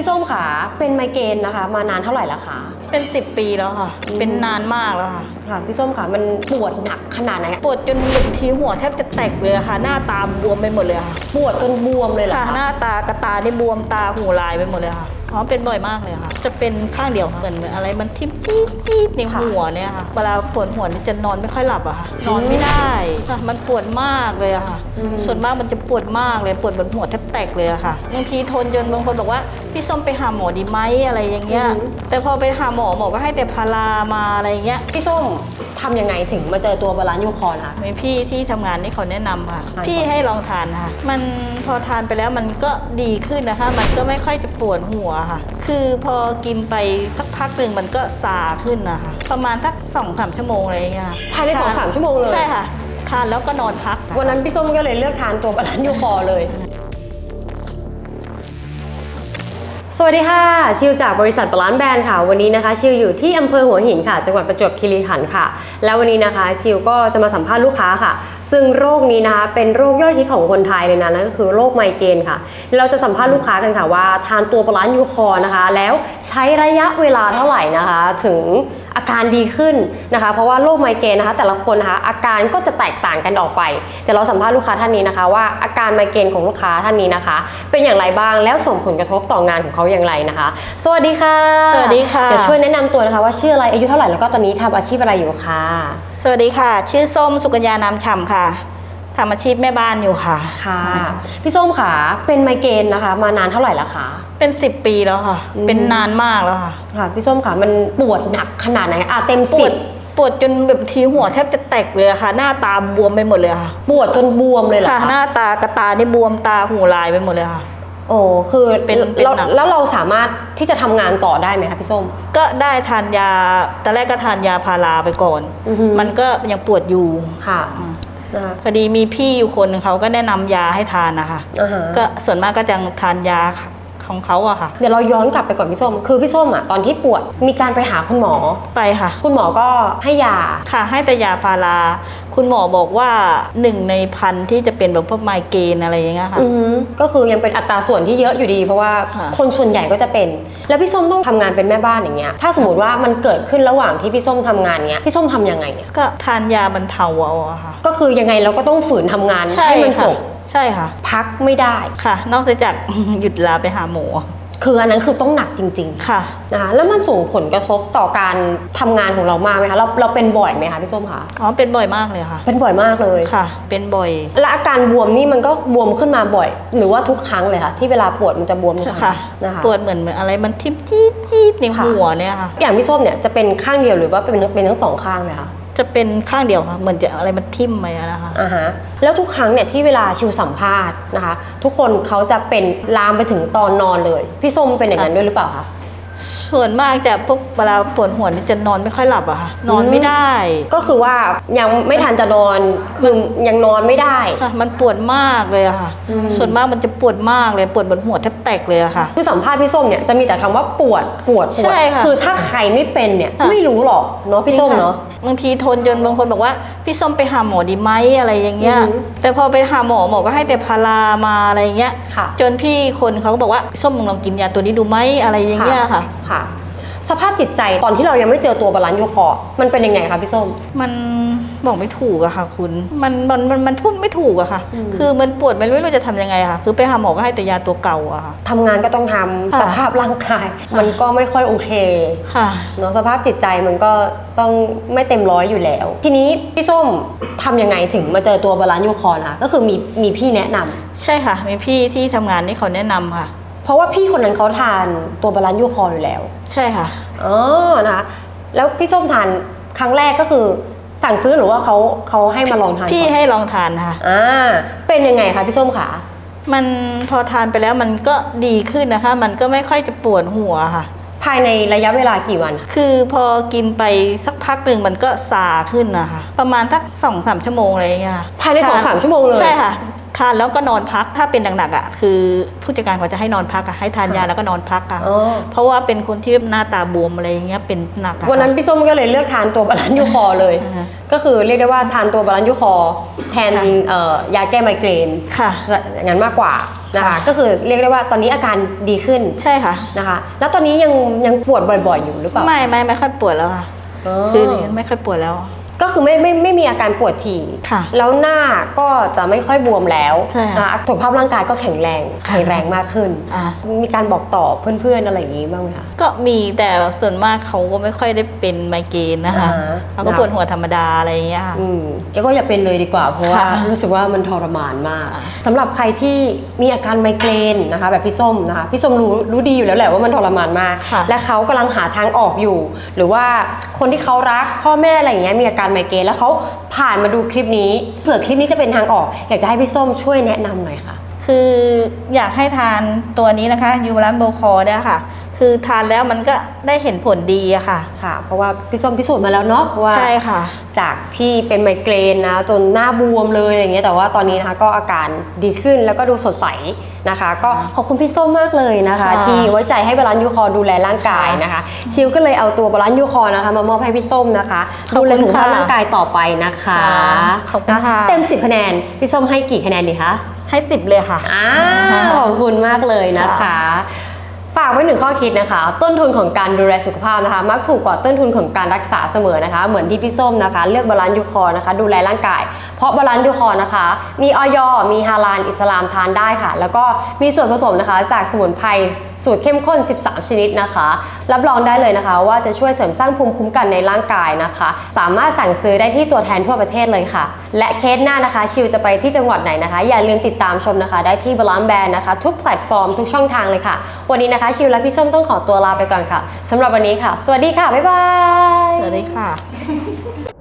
พี่ส้มขาเป็นไมเกรนนะคะ มานานเท่าไหร่แล้วคะ เป็น 10 ปีแล้วค่ะอืมเป็นนานมากแล้วค่ะ ค่ะ พี่ส้มขามันปวดหนักขนาดไหนอะปวดจนบางทีหัวแทบจะแตกเลยอะค่ะ หน้าตาบวมไปหมดเลยค่ะ ปวดจนบวมเลยเหรอค่ะ คะหน้าตากระตานี่บวมตาหูลายไปหมดเลยค่ะ อ๋อเป็นบ่อยมากเลยค่ะ จะเป็นข้างเดียวค่ะเหมือนอะไรมันทิ่มจี๊ดจี๊ดในหัวเนี่ยค่ะ เวลาปวดหัวนี่จะนอนไม่ค่อยหลับอะค่ะ นอนไม่ได้ค่ะมันปวดมากเลยอะค่ะอืมส่วนมากมันจะปวดมากเลยปวดบนหัวแทบแตกเลยอะค่ะ บางทีทนจนบางคนบอกว่าพี่ส้มไปหาหมอดีไหมอะไรอย่างเงี้ย แต่พอไปหาหมอหมอก็ให้แต่พารามาอะไรอย่างเงี้ย พี่ส้มทำยังไงถึงมาเจอตัวบาลานซ์ยูคอร์นคะมีพี่ที่ทำงานนี่เขาแนะนำค่ะทานก่อนพี่ให้ลองทานค่ะ มันพอทานไปแล้วมันก็ดีขึ้นนะคะ มันก็ไม่ค่อยจะปวดหัวค่ะ คือพอกินไปสักพักหนึ่งมันก็ซาขึ้นนะคะประมาณสักสองสามชั่วโมงอะไรอย่างเงี้ยค่ะภายในสองสามชั่วโมงเลย ใช่ค่ะ ทานแล้วก็นอนพักค่ะวันนั้นพี่ส้มก็เลยเลือกทานตัวบาลานซ์ยูคอร์เลย สวัสดีค่ะ ชิวจากบริษัทบาลานซ์แบรนด์ค่ะ วันนี้นะคะ ชิวอยู่ที่อำเภอหัวหินค่ะ จังหวัดประจวบคีรีขันธ์ค่ะ แล้ววันนี้นะคะ ชิวก็จะมาสัมภาษณ์ลูกค้าค่ะ ซึ่งโรคนี้นะคะ เป็นโรคยอดฮิตของคนไทยเลยนะนั่นก็คือโรคไมเกรนค่ะ เราจะสัมภาษณ์ลูกค้ากันค่ะว่า ทานตัวบาลานซ์ยูคอร์นะคะ แล้วใช้ระยะเวลาเท่าไหร่นะคะ ถึง อาการดีขึ้นนะคะ เพราะว่าโรคไมเกรนนะคะ แต่ละคนนะคะอาการก็จะแตกต่างกันออกไปเดี๋ยวเราสัมภาษณ์ลูกค้าท่านนี้นะคะ ว่าอาการไมเกรนของลูกค้าท่านนี้นะคะ เป็นอย่างไรบ้างแล้วส่งผลกระทบต่องานของเขาอย่างไรนะคะ สวัสดีค่ะสวัสดีค่ะเดี๋ยวช่วยแนะนำตัวนะคะว่าชื่ออะไรอายุเท่าไหร่แล้วก็ตอนนี้ทำอาชีพอะไรอยู่ค่ะสวัสดีค่ะ ชื่อส้มสุกัญญานามฉ่ำค่ะทำอาชีพแม่บ้านอยู่ค่ะค่ะ พี่ส้มค่ะเป็นไมเกรนนะคะ มานานเท่าไหร่แล้วคะ เป็น10ปีแล้วค่ะ อืม เป็นนานมากแล้วค่ะ ค่ะพี่ส้มค่ะมันปวดหนักขนาดไหนอะเต็มปสิวบดปวดจนแบบทีหัวแทบจะแตกเลยอะค่ะ หน้าตาบวมไปหมดเลยค่ะปวดจนบวมเลยเหรอค่ะคะหน้าตากระตานี่บวมตาหูลายไปหมดเลยค่ะ โอ้คือเป็นเป็นแล้วหนัก แล้วเราสามารถที่จะทำงานต่อได้ไหมคะพี่ส้ม ก็ได้ทานยาตอนแรกก็ทานยาพาราไปก่อน อือฮึมันก็ยังปวดอยู่ค่ะอืมนะคะพอดีมีพี่อยู่คนหนึ่งเขาก็แนะนำยาให้ทานนะคะ อ่าฮะก็ส่วนมากก็จะทานยา ของเขาอะค่ะ เดี๋ยวเราย้อนกลับไปก่อนพี่ส้ม คือพี่ส้มอะตอนที่ปวดมีการไปหาคุณหมอ ไปค่ะ คุณหมอก็ให้ยา ค่ะ ให้แต่ยาพารา คุณหมอบอกว่าหนึ่งในพันที่จะเป็นแบบพวกไมเกรนอะไรอย่างเงี้ยค่ะ อือฮึก็คือยังเป็นอัตราส่วนที่เยอะอยู่ดี เพราะว่าค่ะ คนส่วนใหญ่ก็จะเป็น แล้วพี่ส้มต้องทำงานเป็นแม่บ้านอย่างเงี้ย ถ้าสมมติว่ามันเกิดขึ้นระหว่างที่พี่ส้มทำงานเงี้ย พี่ส้มทำยังไงอะก็ทานยาบรรเทาเอาอะค่ะ ก็คือยังไงเราก็ต้องฝืนทำงานให้มันจค่ะบ ใช่ค่ะ พักไม่ได้ ค่ะ นอกจากหยุดลาไปหาหมอคืออันนั้นคือต้องหนักจริงๆค่ะนะคะแล้วมันส่งผลกระทบต่อการทำงานของเรามากไหมคะเราเราเป็นบ่อยไหมคะพี่ส้มคะอ๋อเป็นบ่อยมากเลยค่ะ เป็นบ่อยมากเลยค่ะ เป็นบ่อย และอาการบวมนี่มันก็บวมขึ้นมาบ่อย หรือว่าทุกครั้งเลยคะที่เวลาปวดมันจะบวมทุกครั้ค่ะงนะคะปวดเหมือนเหมือนอะไรมันทิ่มจี๊ดจี๊ดในค่ะหัวเนี่ยค่ะอย่างพี่ส้มเนี่ยจะเป็นข้างเดียวหรือว่าเป็นเป็นทั้งสองข้างไหมคะ จะเป็นข้างเดียวค่ะ เหมือนจะอะไรมันทิ่มไปอะนะคะ อ่าฮะแล้วทุกครั้งเนี่ยที่เวลาชิวสัมภาษณ์นะคะ ทุกคนเขาจะเป็นลามไปถึงตอนนอนเลย พี่ส้มเป็นอย่างนั้นด้วยหรือเปล่าคะ ส่วนมากจะพวกเวลาปวดหัวนี่จะนอนไม่ค่อยหลับอะค่ะนอนไม่ได้ก็คือว่ายังไม่ทันจะนอนคือยังนอนไม่ได้ ค่ะมันปวดมากเลยอะค่ะ อืม ส่วนมากมันจะปวดมากเลยปวดบนหัวแทบแตกเลยอะค่ะ คือสัมภาษณ์พี่ส้มเนี่ยจะมีแต่คำว่าปวดปวดปวดใช่ค่ะคือถ้าใครไม่เป็นเนี่ยค่ะ ไม่รู้หรอกเนาะพี่ส้มเนาะ บางทีทนจนบางคนบอกว่า พี่ส้มไปหาหมอดีไหมอะไรอย่างเงี้ย อือหือ แต่พอไปหาหมอหมอก็ให้แต่พารามาอะไรอย่างเงี้ย ค่ะจนพี่คนเขาก็บอกว่าพี่ส้มมึงลองกินยาตัวนี้ดูไหมอะไรอย่างเงี้ยค่ะ ค่ะ สภาพจิตใจตอนที่เรายังไม่เจอตัวบาลานซ์ยูคอร์มันเป็นยังไงคะพี่ส้ม มันบอกไม่ถูกอะค่ะ คุณ มันมันมันมันพูดไม่ถูกอะค่ะ อืม คือมันปวดมันไม่รู้จะทำยังไงอะค่ะ คือไปหาหมอก็ให้แต่ยาตัวเก่าอะค่ะ ทำงานก็ต้องทำค่ะ สภาพร่างกาย มันก็ไม่ค่อยโอเคค่ะ เนาะสภาพจิตใจมันก็ต้องไม่เต็มร้อยอยู่แล้ว ทีนี้พี่ส้มทำยังไงถึงมาเจอตัวบาลานซ์ยูคอร์นะคะก็คือมีมีพี่แนะนำ ใช่ค่ะ มีพี่ที่ทำงานนี่เขาแนะนำค่ะ เพราะว่าพี่คนนั้นเขาทานตัวบาลานซ์ยูคอร์อยู่แล้วใช่ค่ะ อ๋อนะคะแล้วพี่ส้มทานครั้งแรกก็คือ สั่งซื้อหรือว่าเขาเขาให้มาลองทานพี่ก่อนให้ลองทานค่ะอ่าเป็นยังไงคะพี่ส้มขา มันพอทานไปแล้วมันก็ดีขึ้นนะคะ มันก็ไม่ค่อยจะปวดหัวค่ะ ภายในระยะเวลากี่วันคะคือพอกินไปสักพักหนึ่งมันก็ซาขึ้นนะคะ ประมาณสักสองสามชั่วโมงอะไรอย่างเงี้ยค่ะภายในสองสามชั่วโมงเลย ใช่ค่ะ ทานแล้วก็นอนพักถ้าเป็นหนักๆอะคือผู้จัดการเขาจะให้นอนพักอะให้ทานยาแล้วก็นอนพักอะอ๋อเพราะว่าเป็นคนที่หน้าตาบวมอะไรอย่างเงี้ยเป็นหนักอะวันนั้นพี่ส้มก็เลยเลือกทานตัวบาลานซ์ยูคอเลยอ่าฮะก็คือเรียกได้ว่าทานตัวบาลานซ์ยูคอแทนค่ะเอ่อยาแก้ไมเกรนค่ะอย่างนั้นมากกว่านะคะค่ะก็คือเรียกได้ว่าตอนนี้อาการดีขึ้นใช่ค่ะนะคะ แล้วตอนนี้ยังยังปวดบ่อย ๆ อยู่หรือเปล่าไม่ไม่ไม่ค่อยปวดแล้วค่ะอ๋อคือไม่ค่อยปวดแล้ว ก็คือไม่ไม่ไม่มีอาการปวดถี่ค่ะแล้วหน้าก็จะไม่ค่อยบวมแล้วใช่ค่ะนะคะสุขภาพร่างกายก็แข็งแรงค่ะแข็งแรงมากขึ้น อะ มีการบอกต่อเพื่อนๆอะไรอย่างนี้บ้างไหมคะก็มีแต่ส่วนมากเขาก็ไม่ค่อยได้เป็นไมเกรนนะคะอ่าฮะเขาก็ปวดหัวธรรมดาอะไรอย่างเงี้ยค่ะ อืมแกก็อย่าเป็นเลยดีกว่า เพราะว่าค่ะรู้สึกว่ามันทรมานมากอ่าสำหรับใครที่มีอาการไมเกรนนะคะ แบบพี่ส้มนะคะพี่ส้มรู้รู้ดีอยู่แล้วแหละว่ามันทรมานมาก ค่ะและเขากำลังหาทางออกอยู่ หรือว่าคนที่เขารักพ่อแม่อะไรอย่างเงี้ยมีอาการไมเกรนแล้วเขาผ่านมาดูคลิปนี้ เผื่อคลิปนี้จะเป็นทางออก อยากจะให้พี่ส้มช่วยแนะนำหน่อยค่ะ คืออยากให้ทานตัวนี้นะคะยูรันโบคอเนี่ยค่ะ คือทานแล้วมันก็ได้เห็นผลดีอะค่ะ ค่ะ เพราะว่าพี่ส้มพิสูจน์มาแล้วเนาะว่าใช่ค่ะ จากที่เป็นไมเกรนนะจนหน้าบวมเลยอย่างเงี้ยแต่ว่าตอนนี้นะคะก็อาการดีขึ้นแล้วก็ดูสดใสนะคะ ก็ขอบคุณพี่ส้มมากเลยนะคะ ค่ะที่ไว้ใจให้บาลานซ์ยูคอดูแลร่างกายนะคะ ชิวก็เลยเอาตัวบาลานซ์ยูคอนะคะ มามอบให้พี่ส้มนะคะขอบดูคุณแลสุขภาพค่ะร่างกายต่อไปนะคะค่ะขอบคุณค่ะ เต็ม 10 คะแนนพี่ส้มให้กี่คะแนนดีคะ ให้สิบเลยค่ะ อ่าขอบคุณมากเลยนะคะ ฝากไว้หนึ่งข้อคิดนะคะ ต้นทุนของการดูแลสุขภาพนะคะ มักถูกกว่าต้นทุนของการรักษาเสมอนะคะ เหมือนที่พี่ส้มนะคะ เลือกบาลานซ์ยูคอนะคะ ดูแลร่างกาย เพราะบาลานซ์ยูคอนะคะ มีออยมีฮาลาลอิสลามทานได้ค่ะ แล้วก็มีส่วนผสมนะคะจากสมุนไพรสูตรเข้มข้น 13 ชนิดนะคะ รับรองได้เลยนะคะ ว่าจะช่วยเสริมสร้างภูมิคุ้มกันในร่างกายนะคะ สามารถสั่งซื้อได้ที่ตัวแทนทั่วประเทศเลยค่ะ และเคสหน้านะคะ ชิวจะไปที่จังหวัดไหนนะคะ อย่าลืมติดตามชมนะคะ ได้ที่บลานซ์แบนนะคะ ทุกแพลตฟอร์มทุกช่องทางเลยค่ะ วันนี้นะคะชิวและพี่ส้มต้องขอตัวลาไปก่อนค่ะสำหรับวันนี้ค่ะ สวัสดีค่ะบ๊ายบายสวัสดีค่ะ